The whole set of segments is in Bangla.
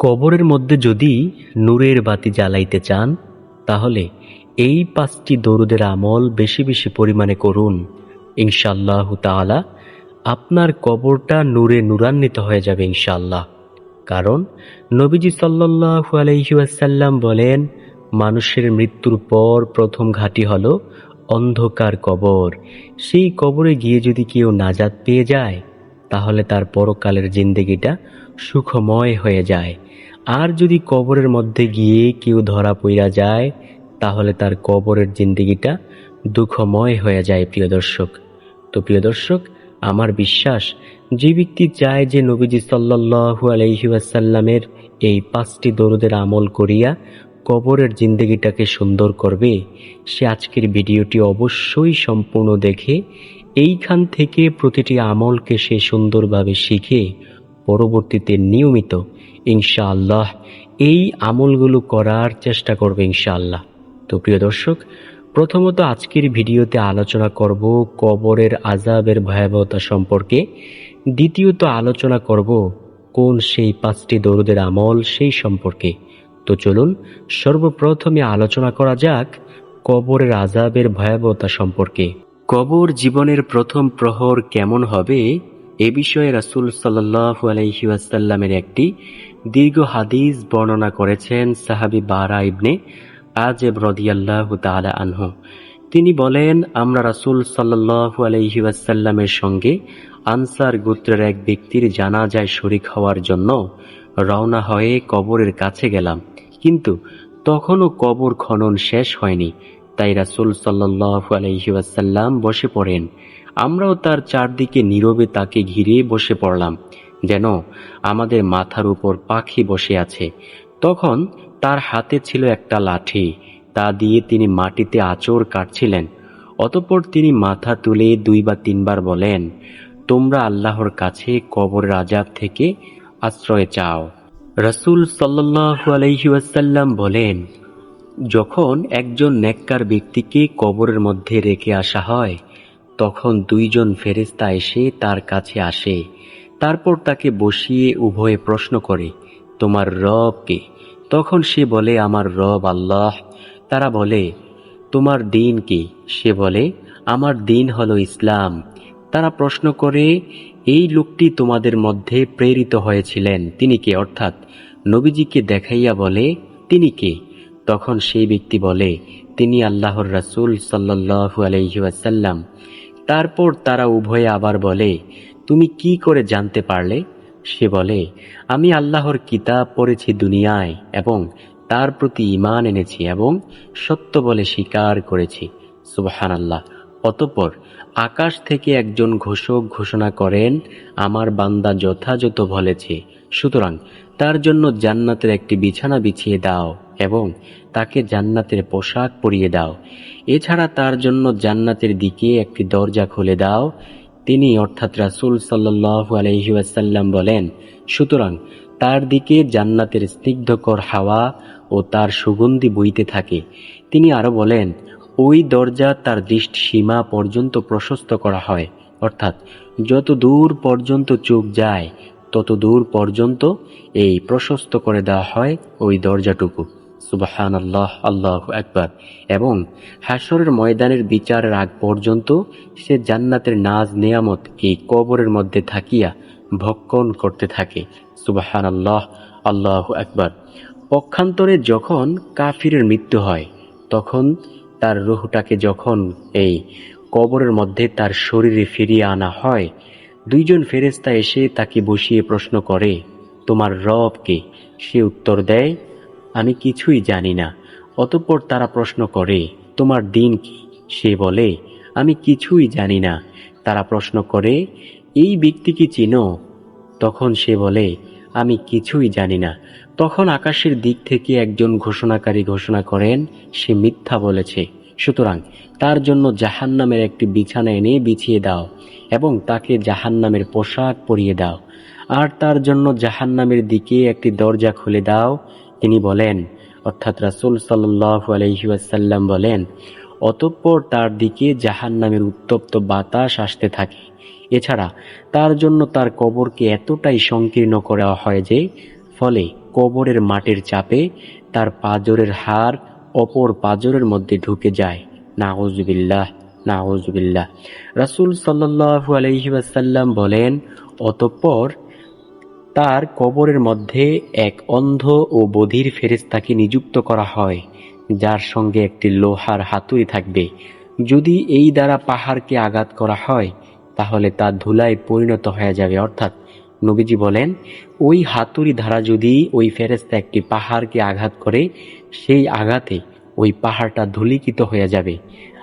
কবরের মধ্যে যদি নূরের বাতি জ্বালাইতে চান, তাহলে এই পাঁচটি দরুদের আমল বেশি বেশি পরিমাণে করুন। ইনশাল্লাহ তাআলা আপনার কবরটা নূরে নূরান্বিত হয়ে যাবে ইনশাল্লাহ কারণ নবীজি সাল্লাল্লাহু আলাইহি ওয়াসাল্লাম বলেন, মানুষের মৃত্যুর পর প্রথম ঘাঁটি হল অন্ধকার কবর। সেই কবরে গিয়ে যদি কেউ নাজাত পেয়ে যায়, তাহলে তার পরকালের জিন্দেগিটা সুখময় হয়ে যায়। আর যদি কবরের মধ্যে গিয়ে কেউ ধরা পইরা যায়, তাহলে তার কবরের জিন্দেগিটা দুঃখময় হয়ে যায়, প্রিয় দর্শক। তো প্রিয় দর্শক, আমার বিশ্বাস, যে ব্যক্তি চায় যে নবীজি সাল্লাল্লাহু আলাইহি ওয়াসাল্লামের এই পাঁচটি দরুদের আমল করিয়া কবরের জিন্দগিটাকে সুন্দর করবে, সে আজকের ভিডিওটি অবশ্যই সম্পূর্ণ দেখে, এইখান থেকে প্রতিটি আমলকে সে সুন্দরভাবে শিখে পরবর্তীতে নিয়মিত, ইনশাআল্লাহ, এই আমলগুলো করার চেষ্টা করবে ইনশাআল্লাহ। তো প্রিয় দর্শক, প্রথমত আজকের ভিডিওতে আলোচনা করব কবরের আজাবের ভয়াবহতা সম্পর্কে। দ্বিতীয়ত আলোচনা করব কোন সেই পাঁচটি দরুদের আমল সেই সম্পর্কে। তো চলুন, সর্বপ্রথমে আলোচনা করা যাক কবরের আজাবের ভয়াবহতা সম্পর্কে। কবর জীবনের প্রথম প্রহর কেমন হবে? এ বিষয়ে রাসূল আলাইহি ওয়াসাল্লামের একটি দীর্ঘ হাদিস বর্ণনা করেছেন সাহাবী বারা ইবনে আজেব রদিয়াল্লাহু তালা আনহু। তিনি বলেন, আমরা রাসূল আলাইহি ওয়াসাল্লামের সঙ্গে আনসার গোত্রের এক ব্যক্তির জানাজায় শরিক হওয়ার জন্য রওনা হয়ে কবরের কাছে গেলাম। কিন্তু তখনও কবর খনন শেষ হয়নি। তাই রাসূল আলাইহি ওয়াসাল্লাম বসে পড়েন। আমরাও তার চারদিকে নীরবে তাকে ঘিরে বসে পড়লাম, যেন আমাদের মাথার উপর পাখি বসে আছে। তখন তার হাতে ছিল একটা লাঠি, তা দিয়ে তিনি মাটিতে আচর কাটছিলেন। অতপর তিনি মাথা তুলে দুই বা তিনবার বলেন, তোমরা আল্লাহর কাছে কবরের আজাব থেকে আশ্রয় চাও। রসুল সাল্লাল্লাহু আলাইহি ওয়াসাল্লাম বলেন, যখন একজন নেককার ব্যক্তিকে কবরের মধ্যে রেখে আসা হয় তখন দুইজন ফেরেস্তা এসে তার কাছে আসে। তারপর তাকে বসিয়ে উভয়ে প্রশ্ন করে, তোমার রবকে তখন সে বলে, আমার রব আল্লাহ। তারা বলে, তোমার দিন কি? সে বলে, আমার দিন হলো ইসলাম। তারা প্রশ্ন করে, এই লোকটি তোমাদের মধ্যে প্রেরিত হয়েছিলেন। তিনি কে? অর্থাৎ নবীজিকে দেখাইয়া বলে, তিনি কে? তখন সেই ব্যক্তি বলে, তিনি আল্লাহর রাসূল সাল্লাল্লাহু আলাইহি ওয়াসাল্লাম। তারপর তারা উভয়ে আবার বলে, তুমি কি করে জানতে পারলে? সে বলে, আমি আল্লাহর কিতাব পড়েছি দুনিয়ায় এবং তার প্রতি ঈমান এনেছি এবং সত্য বলে স্বীকার করেছি। সুবহান আল্লাহ অতঃপর আকাশ থেকে একজন ঘোষক ঘোষণা করেন, আমার বান্দা যথাযথ বলেছে। সুতরাং তার জন্য জান্নাতের একটি বিছানা বিছিয়ে দাও এবং তাকে জান্নাতের পোশাক পরিয়ে দাও। এছাড়া তার জন্য জান্নাতের দিকে একটি দরজা খুলে দাও। তিনি অর্থাৎ রাসূল সাল্লাল্লাহু আলাইহি ওয়াসাল্লাম বলেন, সুতরাং তার দিকে জান্নাতের স্নিগ্ধকর হাওয়া ও তার সুগন্ধি বইতে থাকে। তিনি আরও বলেন, ওই দরজা তার দৃষ্টি সীমা পর্যন্ত প্রশস্ত করা হয়। অর্থাৎ যত দূর পর্যন্ত চোখ যায় তত দূর পর্যন্ত এই প্রশস্ত করে দেওয়া হয় ওই দরজাটুকু। সুবাহান আল্লাহ আল্লাহ একবার এবং হাসরের ময়দানের বিচারের আগ পর্যন্ত সে জান্নাতের নাজ নেয়ামত এই কবরের মধ্যে থাকিয়া ভক্ষণ করতে থাকে। সুবাহান আল্লাহ আল্লাহ একবার পক্ষান্তরে যখন কাফিরের মৃত্যু হয়, তখন তার রুহটাকে যখন এই কবরের মধ্যে তার শরীরে ফিরিয়ে আনা হয় দুইজন ফেরেস্তা এসে তাকে বসিয়ে প্রশ্ন করে, তোমার রব কে? সে উত্তর দেয়, আমি কিছুই জানি না। অতঃপর তারা প্রশ্ন করে, তোমার দিন কি? সে বলে, আমি কিছুই জানি না। তারা প্রশ্ন করে, এই ব্যক্তি কি চিনো? তখন সে বলে, আমি কিছুই জানি না। তখন আকাশের দিক থেকে একজন ঘোষণাকারী ঘোষণা করেন, সে মিথ্যা বলেছে। সুতরাং তার জন্য জাহান্নামের একটি বিছানা এনে বিছিয়ে দাও এবং তাকে জাহান্নামের পোশাক পরিয়ে দাও। আর তার জন্য জাহান্নামের দিকে একটি দরজা খুলে দাও। তিনি বলেন, অর্থাৎ রাসূল সাল্লাল্লাহু আলাইহি ওয়াসাল্লাম বলেন, অতঃপর তার দিকে জাহান্নামের উত্তপ্ত বাতাস আসতে থাকে। এছাড়া তার জন্য তার কবরকে এতটাই সংকীর্ণ করা হয় যে, ফলে কবরের মাটির চাপে তার পাজরের হাড় অপর পাজরের মধ্যে ঢুকে যায়। নাউজুবিল্লাহ নাউজুবিল্লাহ। রাসূল সাল্লাল্লাহু আলাইহি ওয়াসাল্লাম বলেন, অতঃপর তার কবরের মধ্যে এক অন্ধ ও বধির ফেরেশতাকে নিযুক্ত করা হয়, যার সঙ্গে একটি লোহার হাতুড়ি থাকবে। যদি এই দ্বারা পাহাড়কে আঘাত করা হয়, তাহলে তা ধুলায় পরিণত হয়ে যাবে। অর্থাৎ নবীজি বলেন, ওই হাতুড়ি ধারা যদি ওই ফেরেস্তা একটি পাহাড়কে আঘাত করে সেই আঘাতে ওই পাহাড়টা ধূলিকিত হয়ে যাবে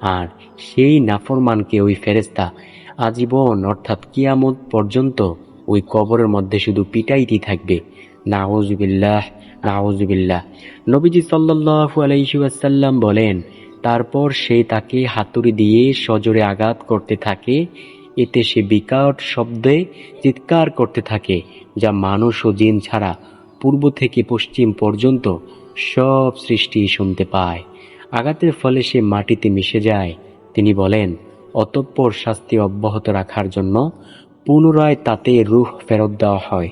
আর সেই নাফরমানকে ওই ফেরেস্তা আজীবন, অর্থাৎ কিয়ামত পর্যন্ত ওই কবরের মধ্যে শুধু পিটাইতেই থাকবে। নাউজুবিল্লাহ নাউজুবিল্লাহ। নবীজি সাল্লাল্লাহু আলাইহি ওয়াসাল্লাম বলেন, তারপর সে তাকে হাতুড়ি দিয়ে সজোরে আঘাত করতে থাকে। এতে সে বিকট শব্দে চিৎকার করতে থাকে, যা মানুষ ও জিন ছাড়া পূর্ব থেকে পশ্চিম পর্যন্ত সব সৃষ্টি শুনতে পায়। আঘাতের ফলে সে মাটিতে মিশে যায়। তিনি বলেন, অতঃপর শাস্তি অব্যাহত রাখার জন্য পুনরায় তাতে রুহ ফেরত দেওয়া হয়।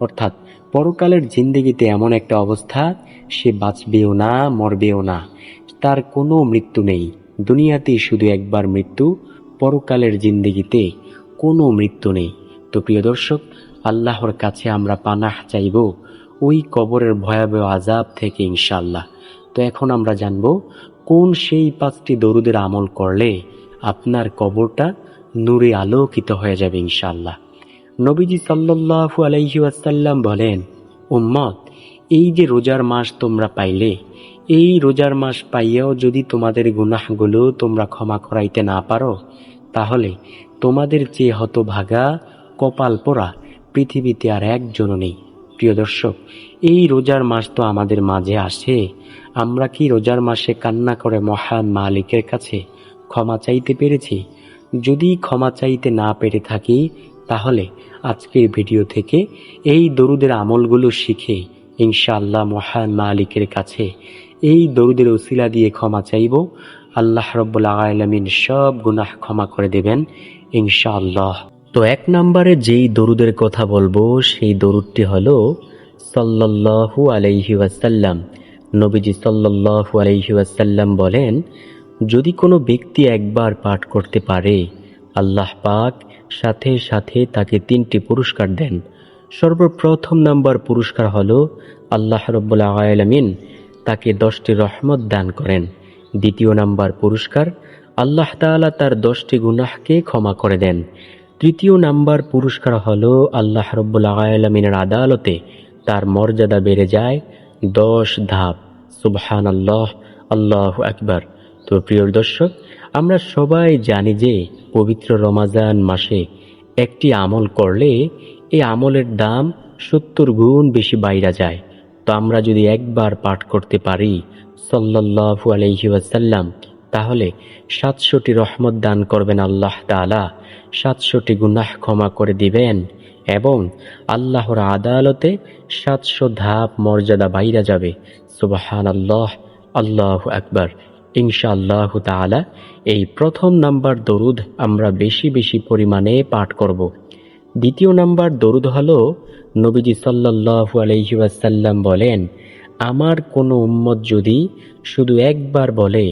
অর্থাৎ, পরকালের জিন্দেগিতে এমন একটা অবস্থা, সে বাঁচবেও না, মরবেও না। তার কোনো মৃত্যু নেই। দুনিয়াতেই শুধু একবার মৃত্যু, পরকালের জিন্দেগিতে কোনো মৃত্যু নেই। তো প্রিয় দর্শক, আল্লাহর কাছে আমরা পানাহ চাইব। ওই কবরের ভয়াবহ আজাব থেকে ইনশাল্লাহ তো এখন আমরা জানব, কোন সেই পাঁচটি দরুদের আমল করলে আপনার কবরটা নূরে আলোকিত হয়ে যাবে ইনশাল্লাহ নবীজি সাল্লাল্লাহু আলাইহি ওয়াসাল্লাম বলেন, উম্মত, এই যে রোজার মাস তোমরা পাইলে, এই রোজার মাস পাইয়াও যদি তোমাদের গুনাহগুলো তোমরা ক্ষমা করাইতে না পারো, তাহলে তোমাদের চেয়ে হতভাগা কপাল পোড়া পৃথিবীতে আর একজনও নেই। প্রিয় দর্শক, এই রোজার মাস তো আমাদের মাঝে আসে। আমরা কি রোজার মাসে কান্না করে মহান মালিকের কাছে ক্ষমা চাইতে পেরেছি? যদি ক্ষমা চাইতে না পেরে থাকি, তাহলে আজকের ভিডিও থেকে এই দরুদের আমলগুলো শিখে ইনশাআল্লাহ মহান মালিকের কাছে এই দরুদের ওসিলা দিয়ে ক্ষমা চাইব। আল্লাহ রব্বুল আলমিন সব গুনাহ ক্ষমা করে দেবেন ইনশাআল্লাহ। তো এক নম্বরে যেই দরুদের কথা বলব, সেই দরুদটি হল সাল্লাল্লাহু আলাইহি ওয়াসাল্লাম। নবীজি সাল্লাল্লাহু আলাইহি ওয়াসাল্লাম বলেন, যদি কোনো ব্যক্তি একবার পাঠ করতে পারে, আল্লাহ পাক সাথে সাথে তাকে তিনটি পুরস্কার দেন। সর্বপ্রথম নাম্বার পুরস্কার হল আল্লাহ রব্বুল আলমিন তাকে দশটি রহমত দান করেন। দ্বিতীয় নাম্বার পুরস্কার, আল্লাহ তাআলা তার দশটি গুনাহকে ক্ষমা করে দেন। তৃতীয় নাম্বার পুরস্কার হলো আল্লাহ রব্বুল আলমিনের আদালতে তার মর্যাদা বেড়ে যায় দশ ধাপ। সুবহান আল্লাহ আল্লাহ আকবার। তো প্রিয় দর্শক, আমরা সবাই জানি যে পবিত্র রমাজান মাসে একটি আমল করলে এই আমলের দাম সত্তর গুণ বেশি বাইরা যায়। তো আমরা যদি একবার পাঠ করতে পারি, সাল্লাল্লাহু আলাইহি ওয়াসাল্লাম তাহলে সাতশোটি রহমত দান করবেন আল্লাহ তাআলা, সাতশোটি গুনাহ ক্ষমা করে দিবেন এবং আল্লাহর আদালতে সাতশো ধাপ মর্যাদা বাইরা যাবে। সুবাহান আল্লাহ আল্লাহ আকবার। ইনশাআল্লাহ তাআলা এই প্রথম নাম্বার দরুদ আমরা বেশি বেশি পরিমাণে পাঠ করব। দ্বিতীয় নাম্বার দরুদ হলো নবীজি সাল্লাল্লাহু আলাইহি ওয়াসাল্লাম বলেন আমার কোনো উম্মত যদি শুধু একবার বলে,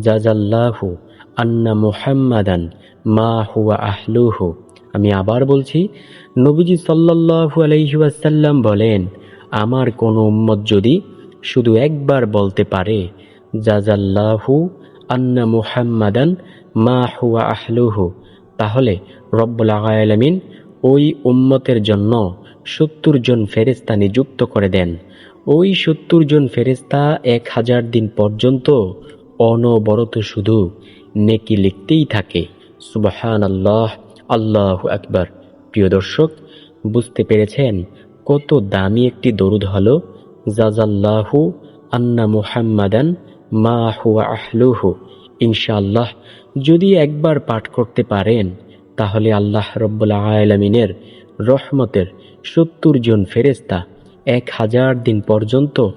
জাজাল্লাহু আন্না মুহাম্মাদান মা হুয়া আহলুহু। আমি আবার বলছি, নবীজি সাল্লাল্লাহু আলাইহি ওয়াসাল্লাম বলেন, আমার কোনো উম্মত যদি শুধু একবার বলতে পারে, জাজাল্লাহু আন্না মুহাম্মাদান মা হুয়া আহলুহু, তাহলে রব্বুল আলামিন ওই উম্মতের জন্য সত্তর জন ফেরেস্তা নিযুক্ত করে দেন। ওই সত্তর জন ফেরেস্তা এক হাজার দিন পর্যন্ত অনবরত শুধু নেকি লিখতেই থাকে। সুবাহান আল্লাহ আল্লাহ আকবার। প্রিয় দর্শক, বুঝতে পেরেছেন কত দামি একটি দরুদ হলো? জাজাল্লাহু আন্না মুহাম্মাদান মা হুয়া আহলুহু। ইনশাআল্লাহ, যদি একবার পাঠ করতে পারেন, তাহলে আল্লাহ রব্বুল আলমিনের রহমতের সত্তর জন ফেরেস্তা এক হাজার দিন পর্যন্ত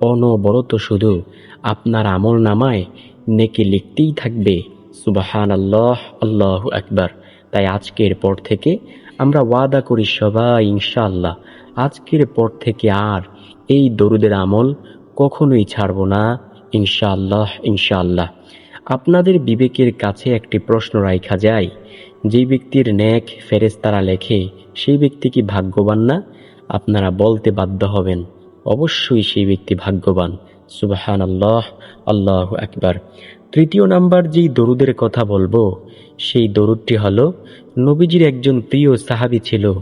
অনবরত শুধু আপনার আমল নামায় নেকি লিখতেই থাকবে। সুবাহান আল্লাহ আল্লাহ একবার তাই আজকের পর থেকে আমরা ওয়াদা করি সবাই, ইনশাআল্লাহ। আজকের পর থেকে আর এই দরুদের আমল কখনোই ছাড়ব না, ইনশাআল্লাহ ইনশাআল্লাহ। আপনাদের বিবেকের কাছে একটি প্রশ্ন রাখা যায়, যে ব্যক্তির ন্যাক ফেরেস্তারা লেখে, সেই ব্যক্তি কি ভাগ্যবান না? আপনারা বলতে বাধ্য হবেন। অবশ্যই সেই ব্যক্তি ভাগ্যবান। সুবাহান আল্লাহ আল্লাহ একবার তৃতীয় নাম্বার যেই দরুদের কথা বলব, সেই দরুদটি হলো নবীজির একজন প্রিয় সাহাবী ছিল,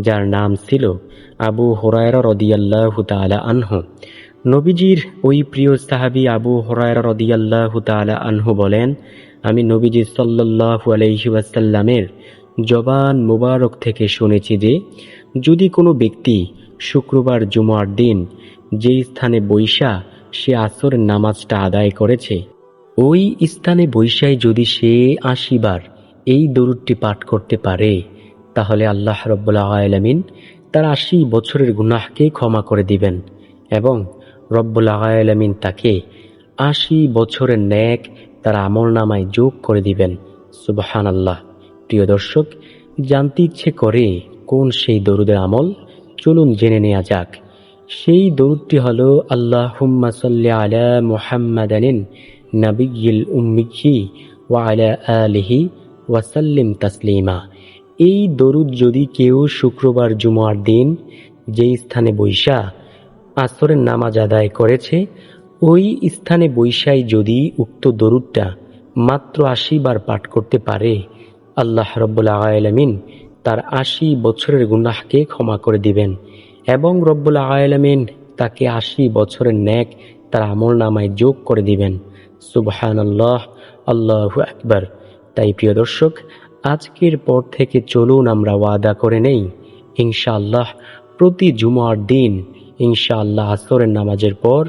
যার নাম ছিল আবু হরায়রা রদিয়াল্লাহ তালা আনহু। নবীজির ওই প্রিয় সাহাবী আবু হরায়রা রদিয়াল্লাহ তালা আনহু বলেন, আমি নবীজি সাল্লাল্লাহু আলাইহি ওয়াসাল্লামের জবান মুবারক থেকে শুনেছি যে যদি কোনো ব্যক্তি শুক্রবার জুমার দিন যেই স্থানে বৈশা সে আসরের নামাজটা আদায় করেছে, ওই স্থানে বৈশায় যদি সে আশিবার এই দরুদটি পাঠ করতে পারে, তাহলে আল্লাহ রব্বুল্লাহ আলমিন তার আশি বছরের গুনাহকে ক্ষমা করে দিবেন এবং রব্বুল্লাহ আলমিন তাকে আশি বছরের ন্যাক তার আমল নামায় যোগ করে দিবেন। সুবাহান আল্লাহ প্রিয় দর্শক, জানতে ইচ্ছে করে কোন সেই দরুদের আমল? চলুন জেনে নেওয়া যাক। সেই দরুদটি হল আল্লাহ হুম্মা সাল্লি আলা মুহাম্মাদানিন নাবিয়িল উম্মিহি ওয়া আলা আলিহি ওয়াসাল্লিম তাসলিমা। এই দরুদ যদি কেউ শুক্রবার জুমার দিন যেই স্থানে বৈশা আসরের নামাজ আদায় করেছে, ওই স্থানে বৈশাই যদি উক্ত দরুদটা মাত্র আশি বার পাঠ করতে পারে, আল্লাহ রব্বুল আয়ালামিন তার আশি বছরের গুনাহকে ক্ষমা করে দিবেন এবং রব্বুল আয়ালামিন তাকে আশি বছরের ন্যাক তার আমল নামায় যোগ করে দিবেন। সুবহান আল্লাহ আল্লাহ আকবর। তাই প্রিয় দর্শক, আজকের পর থেকে চলুন আমরা ওয়াদা করে নেই। ইনশাআল্লাহ, প্রতি জুমার দিন, ইনশাআল্লাহ আসরের নামাজের পর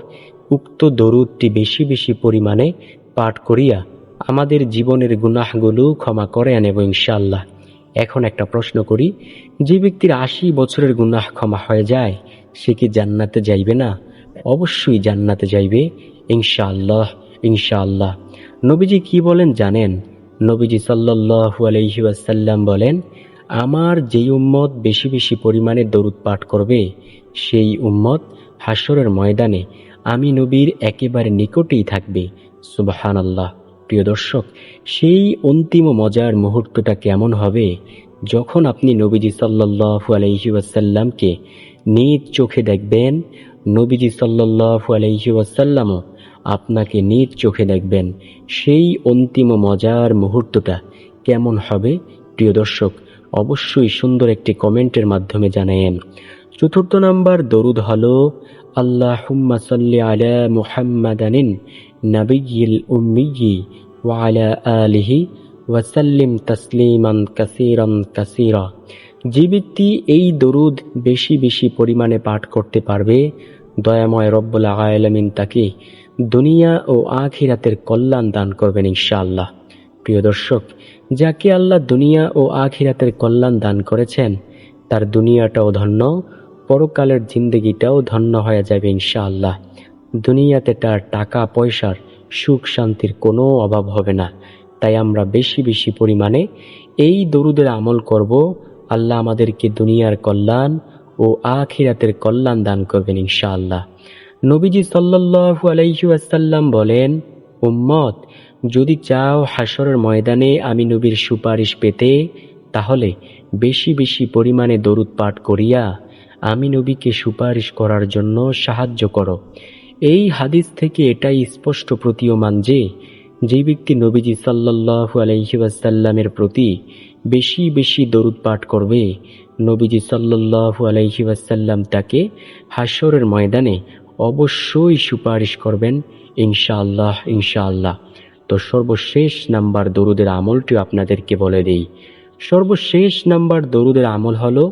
উক্ত দরুদটি বেশি বেশি পরিমাণে পাঠ করিয়া আমাদের জীবনের গুনাহগুলো ক্ষমা করে আনেব ইনশাআল্লাহ। এখন একটা প্রশ্ন করি, যে ব্যক্তির আশি বছরের গুনাহ ক্ষমা হয়ে যায়, সে কি জান্নাতে যাইবে না? অবশ্যই জান্নাতে যাইবে, ইনশাআল্লাহ ইনশাআল্লাহ। নবীজি কি বলেন জানেন? নবীজি সাল্লাল্লাহু আলাইহি ওয়াসাল্লাম বলেন, আমার যেই উম্মত বেশি বেশি পরিমাণে দরুদ পাঠ করবে, সেই উম্মত হাসরের ময়দানে আমি নবীর একেবারে নিকটেই থাকবে। সুবাহান আল্লাহ প্রিয় দর্শক, সেই অন্তিম মজার মুহূর্তটা কেমন হবে যখন আপনি নবীজি সাল্লাহু আলহি ওয়াসাল্লামকে নিজ চোখে দেখবেন? নবীজি সাল্লাহু আলহি ওয়াসাল্লামও আপনাকে নিজ চোখে দেখবেন। সেই অন্তিম মজার মুহূর্তটা কেমন হবে? প্রিয় দর্শক, অবশ্যই সুন্দর একটি কমেন্টের মাধ্যমে জানায়েন। চতুর্থ নাম্বার, দরুদ হল আল্লাহ হুম্মা সাল্লি আলা মুহাম্মাদানিন নাবিয়িল উম্মিয়ি ওয়ালা আলিহি ওয়াসাল্লিম তসলিমান কাসিরান কাসিরা। যে ব্যক্তি এই দরুদ বেশি বেশি পরিমাণে পাঠ করতে পারবে, দয়াময় রব্বুল আলামিন তাকে দুনিয়া ও আখিরাতের কল্যাণ দান করবেন ইনশাআল্লাহ। প্রিয় দর্শক, যাকে আল্লাহ দুনিয়া ও আখিরাতের কল্যাণ দান করেছেন, তার দুনিয়াটাও ধন্য পরকালের জিন্দগিটাও ধন্য হয়ে যাবে ইনশাআল্লাহ। দুনিয়াতে তার টাকা, পয়সার সুখ শান্তির কোনো অভাব হবে না। তাই আমরা বেশি বেশি পরিমাণে এই দরুদের আমল করব। আল্লাহ আমাদেরকে দুনিয়ার কল্যাণ ও আখিরাতের কল্যাণ দান করবেন ইনশাআল্লাহ। নবীজি সাল্লাল্লাহু আলাইহি ওয়াসাল্লাম বলেন, উম্মত, যদি চাও হাসরের ময়দানে আমি নবীর সুপারিশ পেতে, তাহলে বেশি বেশি পরিমাণে দরুদ পাঠ করিয়া আমি নবীকে সুপারিশ করার জন্য সাহায্য করো। এই হাদিস থেকে এটাই স্পষ্ট প্রতীয়মান যে যে ব্যক্তি নবীজি সাল্লাল্লাহু আলাইহি ওয়াসাল্লামের প্রতি বেশি বেশি দরুদ পাঠ করবে, নবীজি সাল্লাল্লাহু আলাইহি ওয়াসাল্লাম তাকে হাসরের ময়দানে অবশ্যই সুপারিশ করবেন, ইনশাআল্লাহ ইনশাআল্লাহ। তো সর্বশেষ নাম্বার দরুদের আমলটিও আপনাদেরকে বলে দেই। সর্বশেষ নাম্বার দরুদের আমল হলো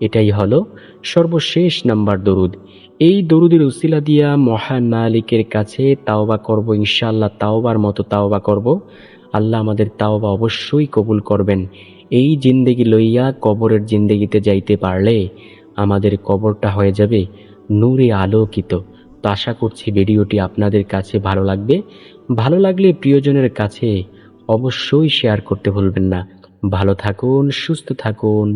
এটাই হলো সর্বশেষ নাম্বার দরুদ। এই দরুদের উসিলা দিয়া মহান মালিকের কাছে তাওবা করব, ইনশাআল্লাহ তাওবার মতো তাওবা করব। আল্লাহ আমাদের তাওবা অবশ্যই কবুল করবেন। এই জিন্দেগি লইয়া কবরের জিন্দেগিতে যাইতে পারলে আমাদের কবরটা হয়ে যাবে নূরে আলোকিত। তো আশা করছি ভিডিওটি আপনাদের কাছে ভালো লাগবে। ভালো লাগলে প্রিয়জনের কাছে অবশ্যই শেয়ার করতে ভুলবেন না। ভালো থাকুন, সুস্থ থাকুন।